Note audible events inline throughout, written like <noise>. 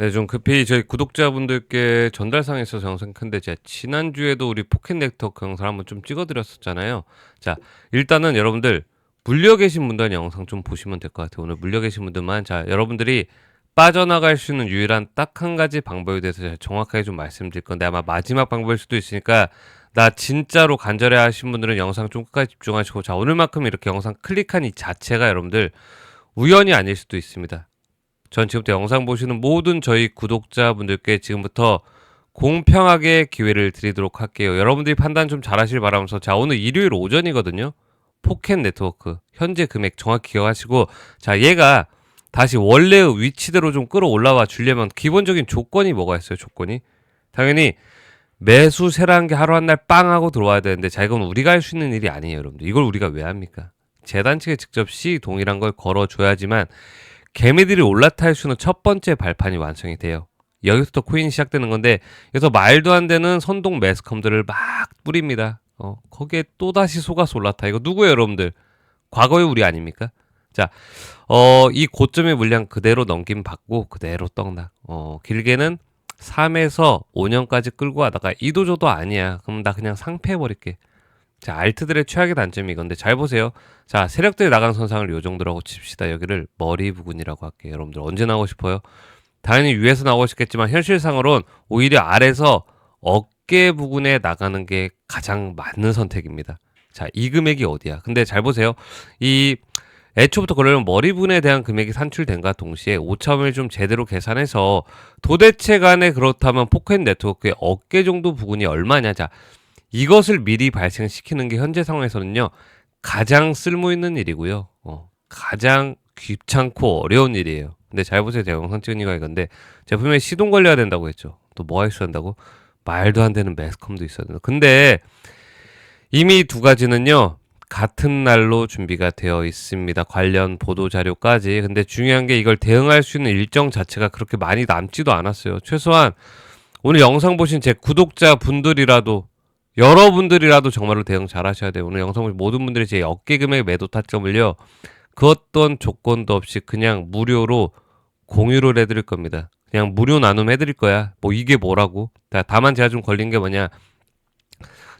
네, 좀 급히 저희 구독자분들께 전달상에 있어서 영상 큰데 제가 지난주에도 우리 포켓 네트워크 영상 한번 좀 찍어드렸었잖아요. 자, 일단은 여러분들 물려 계신 분들은 영상 좀 보시면 될 것 같아요. 오늘 물려 계신 분들만 자, 여러분들이 빠져나갈 수 있는 유일한 딱 한 가지 방법에 대해서 제가 정확하게 좀 말씀드릴 건데 아마 마지막 방법일 수도 있으니까 나 진짜로 간절해 하신 분들은 영상 좀 끝까지 집중하시고 자, 오늘만큼 이렇게 영상 클릭한 이 자체가 여러분들 우연이 아닐 수도 있습니다. 전 지금부터 영상 보시는 모든 저희 구독자분들께 지금부터 공평하게 기회를 드리도록 할게요. 여러분들이 판단 좀 잘하실 바라면서 자 오늘 일요일 오전이거든요. 포켓 네트워크 현재 금액 정확히 기억하시고 자 얘가 다시 원래의 위치대로 좀 끌어올라와 주려면 기본적인 조건이 뭐가 있어요? 조건이 당연히 매수 세라는 게 하루 한 날 빵 하고 들어와야 되는데 자 이건 우리가 할 수 있는 일이 아니에요, 여러분들. 이걸 우리가 왜 합니까? 재단 측에 직접 시 동일한 걸 걸어줘야지만 개미들이 올라탈 수 있는 첫 번째 발판이 완성이 돼요. 여기서부터 코인이 시작되는 건데 여기서 말도 안 되는 선동 매스컴들을 막 뿌립니다. 어, 거기에 또다시 속아서 올라타. 이거 누구예요, 여러분들? 과거의 우리 아닙니까? 자, 어, 이 고점의 물량 그대로 넘김 받고 그대로 떡락. 어, 길게는 3에서 5년까지 끌고 가다가 이도저도 아니야. 그럼 나 그냥 상패해버릴게. 자, 알트들의 최악의 단점이 이건데 잘 보세요. 자, 세력들이 나간 선상을 요 정도로 하고 칩시다. 여기를 머리 부근이라고 할게요. 여러분들 언제 나오고 싶어요? 당연히 위에서 나오고 싶겠지만 현실상으로는 오히려 아래서 어깨 부근에 나가는 게 가장 맞는 선택입니다. 자, 이 금액이 어디야? 근데 잘 보세요. 이 애초부터 그러면 머리 부분에 대한 금액이 산출된과 동시에 오차범위를 좀 제대로 계산해서 도대체 간에 그렇다면 포켓 네트워크의 어깨 정도 부분이 얼마냐. 자, 이것을 미리 발생시키는 게 현재 상황에서는요 가장 쓸모 있는 일이고요. 어, 가장 귀찮고 어려운 일이에요. 근데 잘 보세요. 제가 영상 찍은 이유가 이건데 제품에 시동 걸려야 된다고 했죠. 또 뭐가 있어야 한다고? 말도 안 되는 매스컴도 있어야 된다. 근데 이미 두 가지는요. 같은 날로 준비가 되어 있습니다. 관련 보도 자료까지. 근데 중요한 게 이걸 대응할 수 있는 일정 자체가 그렇게 많이 남지도 않았어요. 최소한 오늘 영상 보신 제 구독자 분들이라도 여러분들이라도 정말로 대응 잘 하셔야 돼요. 오늘 영상 보신 모든 분들이 제 어깨 금액 매도 타점을요. 그 어떤 조건도 없이 그냥 무료로 공유를 해드릴 겁니다. 그냥 무료 나눔 해드릴 거야. 뭐 이게 뭐라고? 다- 다만 제가 좀 걸린 게 뭐냐.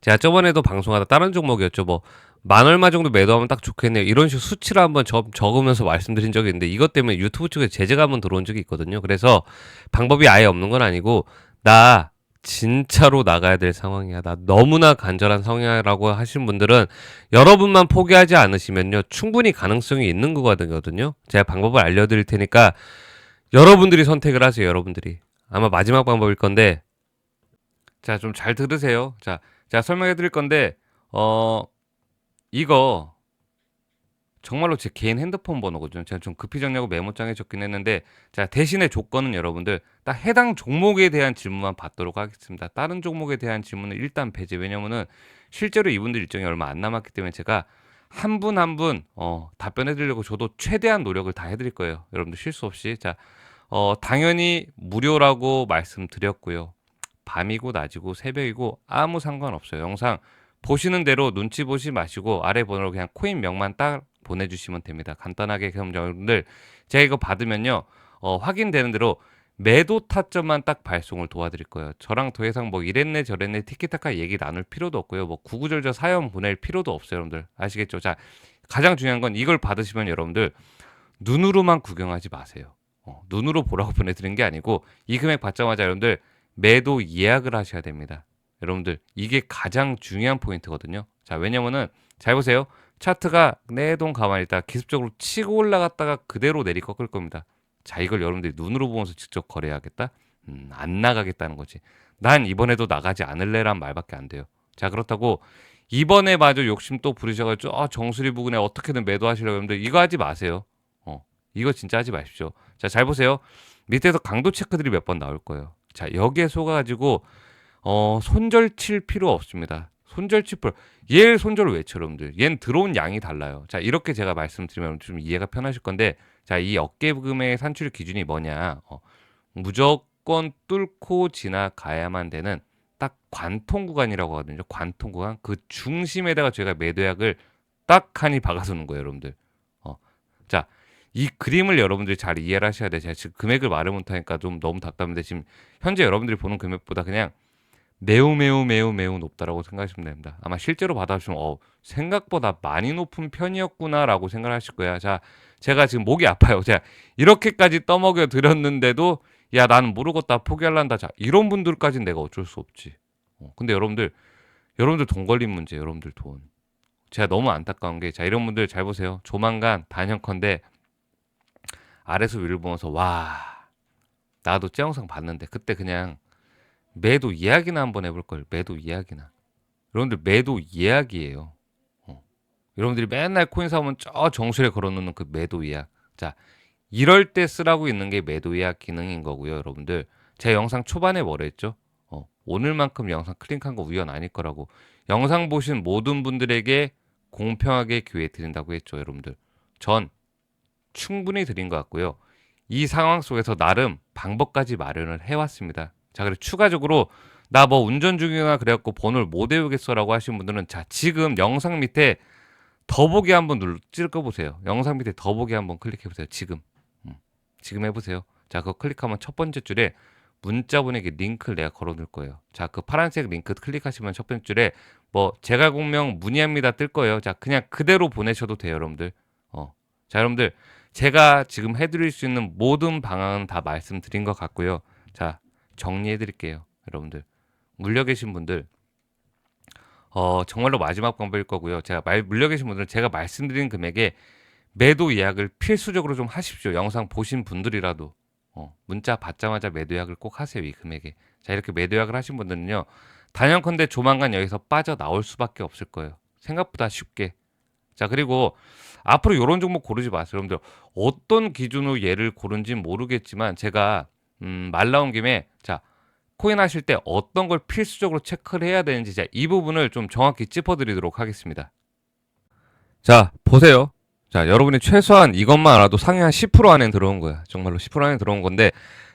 제가 저번에도 방송하다 다른 종목이었죠. 뭐 만 얼마 정도 매도하면 딱 좋겠네요. 이런 식으로 수치를 한번 적, 적으면서 말씀드린 적이 있는데 이것 때문에 유튜브 쪽에 제재가 한번 들어온 적이 있거든요. 그래서 방법이 아예 없는 건 아니고 나 진짜로 나가야 될 상황이야. 나 너무나 간절한 상황이라고 하신 분들은 여러분만 포기하지 않으시면요. 충분히 가능성이 있는 거거든요. 제가 방법을 알려드릴 테니까 여러분들이 선택을 하세요. 여러분들이. 아마 마지막 방법일 건데 자, 좀 잘 들으세요. 자, 제가 설명해 드릴 건데 어 이거 정말로 제 개인 핸드폰 번호거든요. 제가 좀 급히 정리하고 메모장에 적긴 했는데 자, 대신에 조건은 여러분들 딱 해당 종목에 대한 질문만 받도록 하겠습니다. 다른 종목에 대한 질문은 일단 배제. 왜냐면은 실제로 이분들 일정이 얼마 안 남았기 때문에 제가 한 분 한 분 어, 답변해 드리려고 저도 최대한 노력을 다 해드릴 거예요. 여러분들 실수 없이. 자, 어, 당연히 무료라고 말씀드렸고요. 밤이고 낮이고 새벽이고 아무 상관없어요. 영상 보시는 대로 눈치 보시 마시고 아래 번호로 그냥 코인 명만 딱 보내주시면 됩니다. 간단하게 그럼 여러분들 제가 이거 받으면요 어, 확인되는 대로 매도 타점만 딱 발송을 도와드릴 거예요. 저랑 더 이상 뭐 이랬네 저랬네 티키타카 얘기 나눌 필요도 없고요. 뭐 구구절절 사연 보낼 필요도 없어요, 여러분들 아시겠죠? 자 가장 중요한 건 이걸 받으시면 여러분들 눈으로만 구경하지 마세요. 어, 눈으로 보라고 <laughs> 보내드린 게 아니고 이 금액 받자마자 여러분들 매도 예약을 하셔야 됩니다. 여러분들 이게 가장 중요한 포인트거든요. 자 왜냐면은 잘 보세요. 차트가 내동 가만히 있다가 기습적으로 치고 올라갔다가 그대로 내리 꺾을 겁니다. 자 이걸 여러분들이 눈으로 보면서 직접 거래하겠다? 음, 안 나가겠다는 거지. 난 이번에도 나가지 않을래란 말밖에 안 돼요. 자 그렇다고 이번에 마저 욕심 또 부리셔가지고 아, 정수리 부근에 어떻게든 매도하시려고 하는데 이거 하지 마세요. 어 이거 진짜 하지 마십시오. 자 잘 보세요. 밑에서 강도 체크들이 몇 번 나올 거예요. 자 여기에 속아가지고 어, 손절 칠 필요 없습니다. 손절 칠 필요. 얘 손절을 왜 쳐, 여러분들? 얘는 들어온 양이 달라요. 자, 이렇게 제가 말씀드리면 좀 이해가 편하실 건데, 자, 이 어깨금의 산출 기준이 뭐냐? 어, 무조건 뚫고 지나가야만 되는 딱 관통 구간이라고 하거든요. 관통 구간. 그 중심에다가 저희가 매도약을 딱 하니 박아두는 거예요, 여러분들. 어, 자, 이 그림을 여러분들이 잘 이해를 하셔야 돼요. 제가 지금 금액을 말을 못하니까 좀 너무 답답한데 지금 현재 여러분들이 보는 금액보다 그냥 매우 매우 매우 매우 높다라고 생각하시면 됩니다. 아마 실제로 받아보시면 어 생각보다 많이 높은 편이었구나라고 생각하실 거야. 자, 제가 지금 목이 아파요. 제가 이렇게까지 떠먹여 드렸는데도 야 나는 모르겠다 포기할란다. 자 이런 분들까지는 내가 어쩔 수 없지. 어, 근데 여러분들 여러분들 돈 걸린 문제, 여러분들 돈. 제가 너무 안타까운 게 자 이런 분들 잘 보세요. 조만간 단연컨대 아래서 위를 보면서 와 나도 제 영상 봤는데 그때 그냥 매도 이야기나 한번 해볼 걸 매도 이야기나 여러분들 매도 이야기예요. 어. 여러분들이 맨날 코인 사오면 저 정수리에 걸어놓는 그 매도 이야기. 자 이럴 때 쓰라고 있는 게 매도 이야기 기능인 거고요, 여러분들. 제 영상 초반에 뭐라 했죠? 어, 오늘만큼 영상 클릭한 거 우연 아닐 거라고. 영상 보신 모든 분들에게 공평하게 기회 드린다고 했죠, 여러분들. 전 충분히 드린 것 같고요. 이 상황 속에서 나름 방법까지 마련을 해왔습니다. 자, 그리고 추가적으로 나 뭐 운전 중이나 그래갖고 번호를 못 외우겠어라고 하신 분들은 자, 지금 영상 밑에 더보기 한번 눌러 찍어 보세요. 영상 밑에 더보기 한번 클릭해 보세요. 지금. 음, 지금 해보세요. 자, 그거 클릭하면 첫 번째 줄에 문자 보내기 링크를 내가 걸어놓을 거예요. 자, 그 파란색 링크 클릭하시면 첫 번째 줄에 뭐 제가 공명 문의합니다 뜰 거예요. 자, 그냥 그대로 보내셔도 돼요, 여러분들. 어, 자, 여러분들 제가 지금 해드릴 수 있는 모든 방안은 다 말씀드린 것 같고요. 자, 정리해 드릴게요, 여러분들. 물려 계신 분들. 어, 정말로 마지막 방법일 거고요. 제가 말, 물려 계신 분들은 제가 말씀드린 금액에 매도 예약을 필수적으로 좀 하십시오. 영상 보신 분들이라도. 어, 문자 받자마자 매도 예약을 꼭 하세요. 이 금액에. 자, 이렇게 매도 예약을 하신 분들은요. 단연컨대 조만간 여기서 빠져나올 수밖에 없을 거예요. 생각보다 쉽게. 자, 그리고 앞으로 이런 종목 고르지 마세요. 여러분들 어떤 기준으로 얘를 고른지 모르겠지만 제가 음, 말 나온 김에 자, 코인 하실 때 어떤 걸 필수적으로 체크를 해야 되는지 자, 이 부분을 좀 정확히 짚어드리도록 하겠습니다. 자, 보세요. 자, 여러분이 최소한 이것만 알아도 상위 한 10% 안에 들어온 거야. 정말로 10% 안에 들어온 건데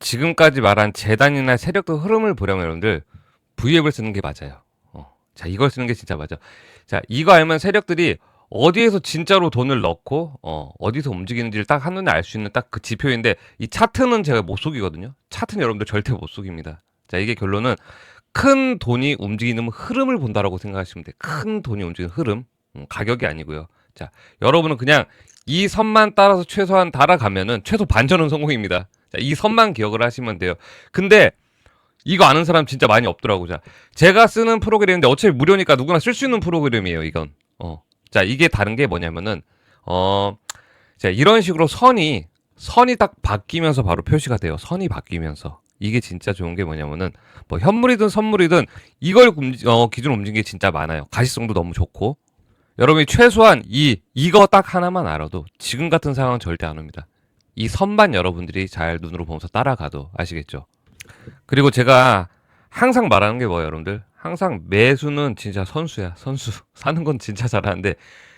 지금까지 말한 재단이나 세력도 흐름을 보려면 여러분들 V앱을 쓰는 게 맞아요. 어. 자, 이걸 쓰는 게 진짜 맞아. 자, 이거 알면 세력들이 어디에서 진짜로 돈을 넣고 어, 어디서 움직이는지를 딱 한눈에 알 수 있는 딱 그 지표인데 이 차트는 제가 못 속이거든요. 차트는 여러분들 절대 못 속입니다. 자, 이게 결론은 큰 돈이 움직이는 흐름을 본다라고 생각하시면 돼요. 큰 돈이 움직이는 흐름. 음, 가격이 아니고요. 자, 여러분은 그냥 이 선만 따라서 최소한 달아가면은 최소 반전은 성공입니다. 자, 이 선만 기억을 하시면 돼요. 근데 이거 아는 사람 진짜 많이 없더라고. 자, 제가 쓰는 프로그램인데 어차피 무료니까 누구나 쓸 수 있는 프로그램이에요. 이건. 어. 자, 이게 다른 게 뭐냐면은 어, 자, 이런 식으로 선이 선이 딱 바뀌면서 바로 표시가 돼요. 선이 바뀌면서. 이게 진짜 좋은 게 뭐냐면은 뭐 현물이든 선물이든 이걸 어, 기준 움직이는 게 진짜 많아요. 가시성도 너무 좋고 여러분이 최소한 이 이거 딱 하나만 알아도 지금 같은 상황 절대 안 옵니다. 이 선만 여러분들이 잘 눈으로 보면서 따라가도 아시겠죠? 그리고 제가 항상 말하는 게 뭐예요, 여러분들? 항상 매수는 진짜 선수야, 선수. <laughs> 사는 건 진짜 잘하는데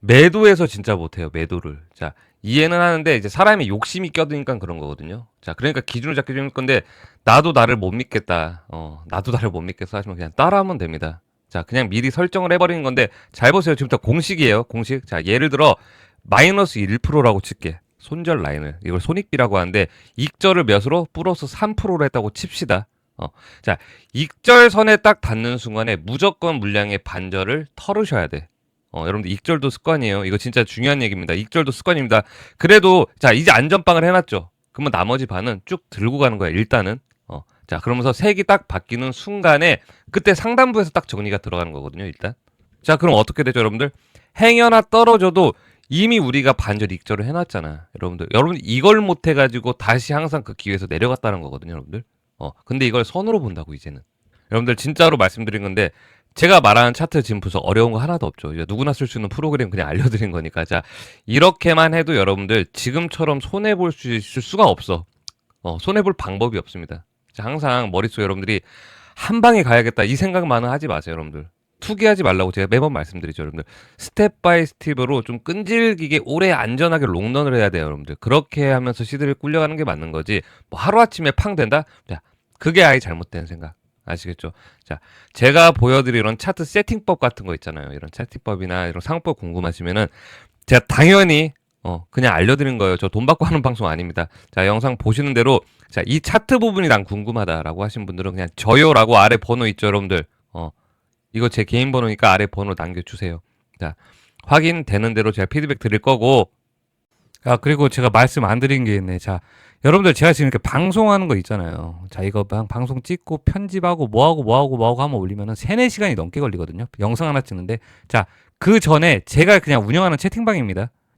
매도에서 진짜 못해요, 매도를. 자, 이해는 하는데 이제 사람이 욕심이 껴드니까 그런 거거든요. 자, 그러니까 기준을 잡기 좋은 건데 나도 나를 못 믿겠다. 어, 나도 나를 못 믿겠어 하시면 그냥 따라하면 됩니다. 자, 그냥 미리 설정을 해버리는 건데 잘 보세요. 지금부터 공식이에요. 공식. 자, 예를 들어 마이너스 1%라고 칠게. 손절 라인을 이걸 손익비라고 하는데 익절을 몇으로 플러스 3%로 했다고 칩시다. 어. 자, 익절선에 딱 닿는 순간에 무조건 물량의 반절을 털으셔야 돼. 어, 여러분들 익절도 습관이에요. 이거 진짜 중요한 얘기입니다. 익절도 습관입니다. 그래도 자, 이제 안전빵을 해 놨죠. 그러면 나머지 반은 쭉 들고 가는 거야. 일단은. 어. 자, 그러면서 색이 딱 바뀌는 순간에 그때 상단부에서 딱 정리가 들어가는 거거든요, 일단. 자, 그럼 어떻게 되죠, 여러분들? 행여나 떨어져도 이미 우리가 반절 익절을 해놨잖아. 여러분들. 여러분 이걸 못 해가지고 다시 항상 그 기회에서 내려갔다는 거거든요, 여러분들. 어, 근데 이걸 선으로 본다고, 이제는. 여러분들 진짜로 말씀드린 건데, 제가 말하는 차트 지금 분석 어려운 거 하나도 없죠. 누구나 쓸 수 있는 프로그램 그냥 알려드린 거니까. 자, 이렇게만 해도 여러분들 지금처럼 손해볼 수 있을 수가 없어. 어, 손해볼 방법이 없습니다. 자, 항상 머릿속에 여러분들이 한 방에 가야겠다 이 생각만은 하지 마세요, 여러분들. 투기하지 말라고 제가 매번 말씀드리죠, 여러분들. 스텝 바이 스텝으로 좀 끈질기게 오래 안전하게 롱런을 해야 돼요, 여러분들. 그렇게 하면서 시드를 꿀려가는 게 맞는 거지. 뭐 하루아침에 팡 된다? 자, 그게 아예 잘못된 생각. 아시겠죠? 자, 제가 보여드린 이런 차트 세팅법 같은 거 있잖아요. 이런 세팅법이나 이런 상법 궁금하시면은 제가 당연히 어, 그냥 알려드린 거예요. 저 돈 받고 하는 방송 아닙니다. 자, 영상 보시는 대로, 자, 이 차트 부분이 난 궁금하다라고 하신 분들은 그냥 저요라고 아래 번호 있죠, 여러분들. 어, 이거 제 개인 번호니까 아래 번호 남겨주세요. 자, 확인되는 대로 제가 피드백 드릴 거고, 아, 그리고 제가 말씀 안 드린 게 있네. 자, 여러분들 제가 지금 이렇게 방송하는 거 있잖아요. 자, 이거 방, 방송 찍고 편집하고 뭐하고 뭐하고 뭐하고 하면 올리면은 3, 4시간이 넘게 걸리거든요. 영상 하나 찍는데. 자, 그 전에 제가 그냥 운영하는 채팅방입니다.